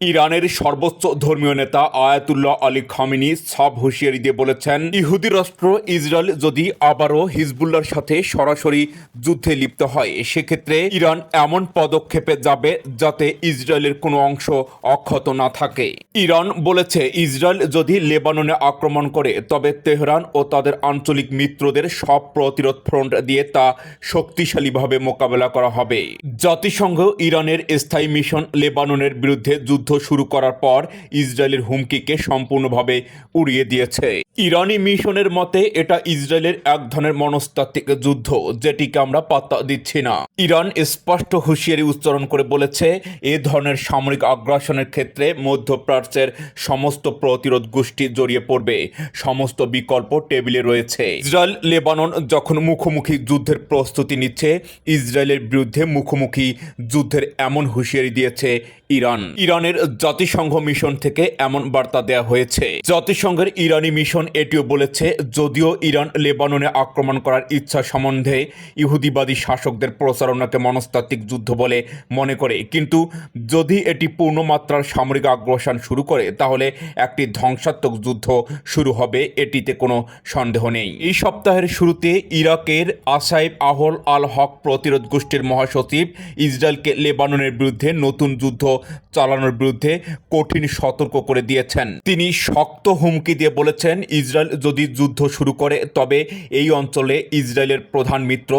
ইরানের সর্বোচ্চ ধর্মীয় নেতা আয়াতুল্লাহ আলী খামিনি সব হুঁশিয়ারি দিয়ে বলেছেন, ইহুদি রাষ্ট্র ইসরায়েল যদি আবারও হিজবুল্লার সাথে সরাসরি যুদ্ধে লিপ্ত হয়, সেক্ষেত্রে ইরান এমন পদক্ষেপে যাবে যাতে ইসরায়েলের কোনো অংশ অক্ষত না থাকে। ইরান বলেছে, ইসরায়েল যদি লেবাননে আক্রমণ করে, তবে তেহরান ও তাদের আঞ্চলিক মিত্রদের সব প্রতিরোধ ফ্রন্ট দিয়ে তা শক্তিশালীভাবে মোকাবেলা করা হবে। জাতিসংঘ ইরানের স্থায়ী মিশন লেবাননের বিরুদ্ধে যুদ্ধ শুরু করার পর ইসরায়েলের হুমকিকে সম্পূর্ণভাবে উড়িয়ে দিয়েছে। ইরানি মিশনের মতে এটা ইসরায়েলের এক ধরনের মনস্তাত্ত্বিক যুদ্ধ, যেটিকে আমরা পাত্তা দিচ্ছি না। ইরান স্পষ্ট হুঁশিয়ারি উচ্চারণ করে বলেছে, এ ধরনের সামরিক আগ্রাসনের ক্ষেত্রে মধ্যপ্রাচ্যের সমস্ত প্রতিরোধ গোষ্ঠী জড়িয়ে পড়বে। সমস্ত বিকল্প টেবিলে রয়েছে। ইসরায়েল, লেবানন যখন মুখোমুখি যুদ্ধের প্রস্তুতি নিচ্ছে, ইসরায়েলের বিরুদ্ধে মুখোমুখি যুদ্ধের এমন হুঁশিয়ারি দিয়েছে ইরান। ইরানের জাতিসংঘ মিশন থেকে এমন বার্তা দেওয়া হয়েছে। জাতিসংঘের ইরানি মিশন এটিও বলেছে, যদিও ইরান লেবাননে আক্রমণ করার ইচ্ছা সম্বন্ধে ইহুদিবাদী শাসকদের প্রচারণাকে মনস্তাত্ত্বিক যুদ্ধ বলে মনে করে। কিন্তু যদি এটি পূর্ণমাত্রার সামরিক আগ্রাসন শুরু করে, তাহলে একটি ধ্বংসাত্মক যুদ্ধ শুরু হবে, এটিতে কোনো সন্দেহ নেই। এই সপ্তাহের শুরুতে ইরাকের আসাইব আহল আল হক প্রতিরোধ গোষ্ঠীর মহাসচিব ইসরায়েলকে লেবাননের বিরুদ্ধে নতুন যুদ্ধ চালানোর বিরুদ্ধে কঠিন সতর্ক করে দিয়েছেন। তিনি শক্ত হুমকি দিয়ে বলেছেন, ইসরায়েল যদি যুদ্ধ শুরু করে, তবে এই অঞ্চলে ইসরায়েলের প্রধান মিত্র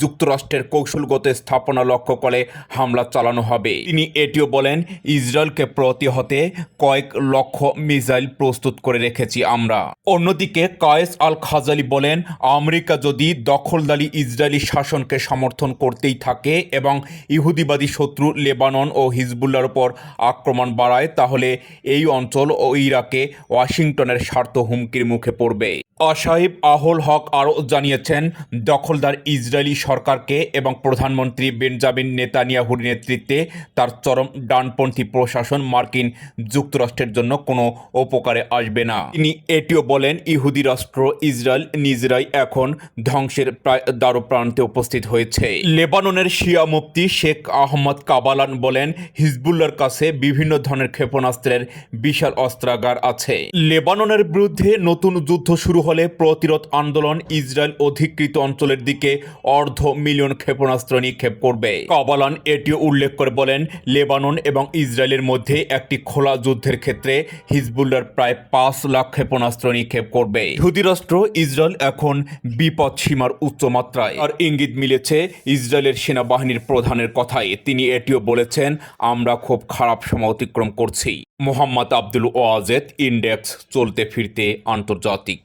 যুক্তরাষ্ট্রের কৌশলগত স্থাপনা লক্ষ্য করে হামলা চালানো হবে। তিনি এটিও বলেন, ইসরায়েলকে প্রতিহতে কয়েক লক্ষ মিসাইল প্রস্তুত করে রেখেছি আমরা। অন্যদিকে কায়েস আল খাজালি বলেন, আমেরিকা যদি দখলদারি ইসরায়েলি শাসনকে সমর্থন করতেই থাকে এবং ইহুদিবাদী শত্রু লেবানন ও হিজবুল্লার উপর আক্রমণ বাড়ায়, তাহলে এই অঞ্চল ও ইরাকে ওয়াশিংটনের স্বার্থ হুমকির মুখে পড়বে। অসাহিব আহল হক আরও জানিয়েছেন, দখলদার ইসরায়েলি সরকারকে এবং প্রধানমন্ত্রী বেঞ্জামিন নেতানিয়াহুর নেতৃত্বে তার চরম ডানপন্থী প্রশাসন মার্কিন যুক্তরাষ্ট্রের জন্য কোনো উপকারে আসবে না। তিনি এটিও বলেন, ইহুদি রাষ্ট্র ইসরায়েল নিজেরাই এখন ধ্বংসের প্রায় দ্বারপ্রান্তে উপস্থিত হয়েছে। লেবাননের শিয়া মুফতি শেখ আহমদ কাবালান বলেন হিজবুল্লার কাছে বিভিন্ন ধরনের ক্ষেপণাস্ত্রের বিশাল অস্ত্রাগার আছে। লেবাননের বিরুদ্ধে নতুন যুদ্ধ শুরু হলে প্রতিরোধ আন্দোলন ইসরায়েল অধিকৃত অঞ্চলের দিকে অর্ধ মিলিয়ন ক্ষেপণাস্ত্র নিক্ষেপ করবে। কাবালান এটিও উল্লেখ করে বলেন, লেবানন এবং ইসরায়েলের মধ্যে একটি খোলা যুদ্ধের ক্ষেত্রে হিজবুল্লার প্রায় পাঁচ লাখ ক্ষেপণাস্ত্র নিক্ষেপ করবে। রাষ্ট্র ইসরায়েল এখন বিপদ সীমার উচ্চমাত্রায় আর ইঙ্গিত মিলেছে ইসরায়েলের সেনাবাহিনীর প্রধানের কথায়। তিনি এটিও বলেছেন, আমরা খুব খারাপ সময় অতিক্রম করছি মোহাম্মদ আব্দুল ওয়াজেদ ইন্ডেক্স চলতে ফিরতে আন্তর্জাতিক।